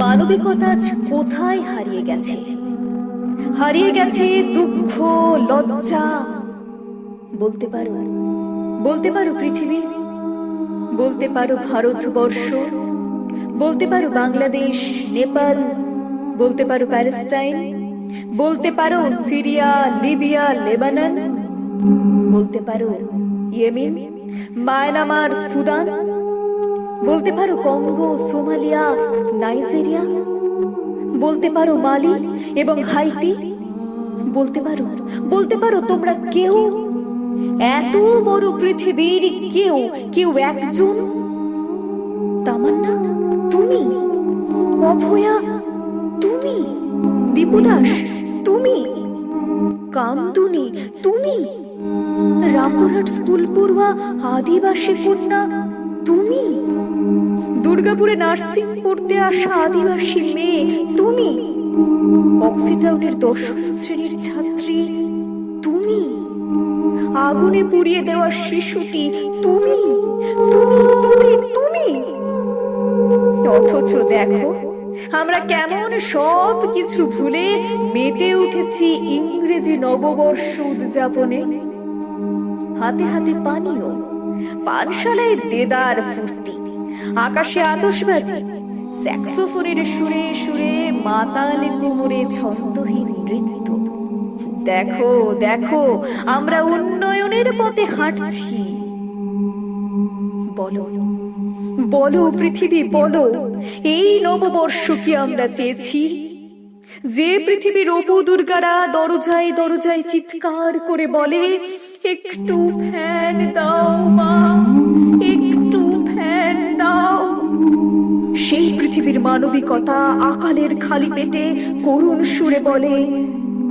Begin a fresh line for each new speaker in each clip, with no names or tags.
মানবিকতা আজ কোথায় হারিয়ে গেছে? হারিয়ে গেছে দুঃখ, লজ্জা। বলতে পারো বলতে পারো পৃথিবী, বলতে পারো ভারতবর্ষ, বলতে পারো বাংলাদেশ, নেপাল, বলতে পারো প্যালেস্টাইন, বলতে পারো সিরিয়া, লিবিয়া, লেবানন, বলতে পারো ইয়েমেন, মায়ানমার, সুদান বলতে পারো কঙ্গো, সোমালিয়া, নাইজেরিয়া? বলতে পারো মালি এবং হাইতি? বলতে পারো বলতে পারো তোমরা কেউ? এত বড় পৃথিবীর কেউ কেউ একজন? তামান্না, তুমি? অভয়া, তুমি? দীপুদাস, তুমি? কামদুনি, তুমি? রামপুরহাট স্কুল পড়ুয়া, আদিবাসী কন্যা, তুমি? দুর্গাপুরে নার্সিং পড়তে আসা আদিবাসী মেয়ে, তুমি? অক্সিটাউনের দশম শ্রেণির ছাত্রী, তুমি? আগুনে পুড়িয়ে দেওয়া শিশুটি, তুমি? তুমি তুমি তুমি? অথচ দেখো, আমরা কেমন সব কিছু ভুলে মেতে উঠেছি ইংরেজি নববর্ষ উদযাপনে। হাতে হাতে পানীয়, পানশালায় দেদার ফুর্তি। আকাশে আতশবাজি স্যাক্সোফোনের সুরে সুরে মাতালে কোমরে ছন্দহীন নৃত্য। দেখো দেখো, আমরা উন্নয়নের পথে হাঁটছি। বলো বলো পৃথিবী, বলো, এই নববর্ষ কি আমরা চেয়েছি? যে পৃথিবীর অপু দুর্গারা দরজায় দরজায় চিৎকার করে বলে, একটু ফ্যান দাও। মানবিকতা আকালের খালি পেটে করুণ সুরে বলে,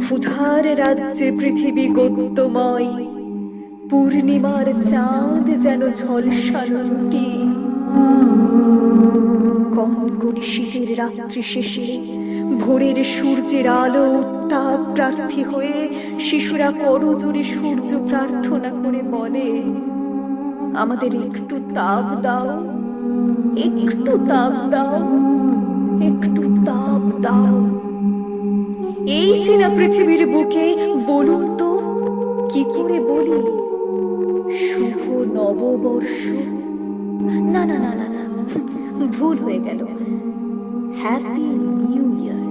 ক্ষুধার রাজ্যে পৃথিবী গদ্যময় পূর্ণিমার চাঁদ যেন ঝলসানো রুটি। কনকনে শীতের রাত্রি শেষে ভোরের সূর্যের আলো উত্তাপ প্রার্থী হয়ে শিশুরা করজোরে সূর্য প্রার্থনা করে বলে, আমাদের একটু তাপ দাও। একটু তাপ দাও, একটু তাপ দাও। এই চেনা পৃথিবীর বুকে বলুন তো, কি করে বলি? শুভ নববর্ষ? না না না না না, ভুল হয়ে গেল। Happy new year